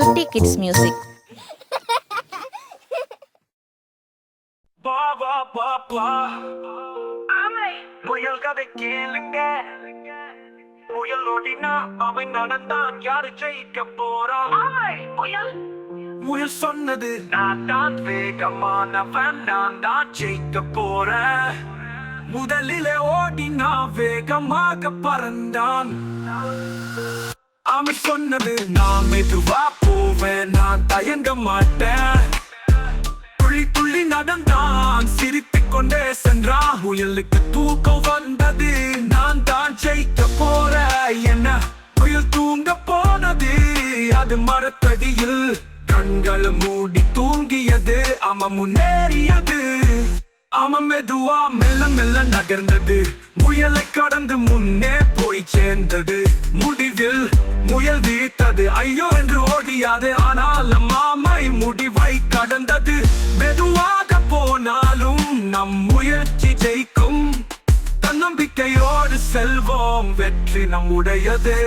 சுட்டி kids music. பா பா பா புயல் கதை கேளுங்க. புயல் ஓடினா அவன் நடந்தான் யாரு ஜெயிக்க போறான்? புயல் புயல் சொன்னது நான் தான் வேகமானவன் நான் தான் ஜெயிக்க போறேன். முதலிலே ஓடினா வேகமாக பறந்தான். அவன் சொன்னது நான் மெதுவா போவேன். நான் தயங்க மாட்டேன். துள்ளி துள்ளி நடந்தான். சிரித்துக் கொண்டே சென்றான். புயலுக்கு தூக்கம் வந்தது. நான் தான் ஜெயிக்க போற. என்ன? புயல் தூங்க போனது. அது மரத்தடியில் கண்கள் மூடி தூங்கியது. அவன் முன்னேறியது. அவன் மெதுவா மெல்ல மெல்ல நகர்ந்தது. முயலை கடந்து முன்னே போய் சேர்ந்தது. புயல் வீழ்த்தது ஐயோ என்று ஓடியாது. ஆனால் மாமை முடிவை கடந்தது. மெதுவாக போனாலும் நம் முயற்சி ஜெயிக்கும். தன்னம்பிக்கையோடு செல்வோம். வெற்றி நம்முடையது.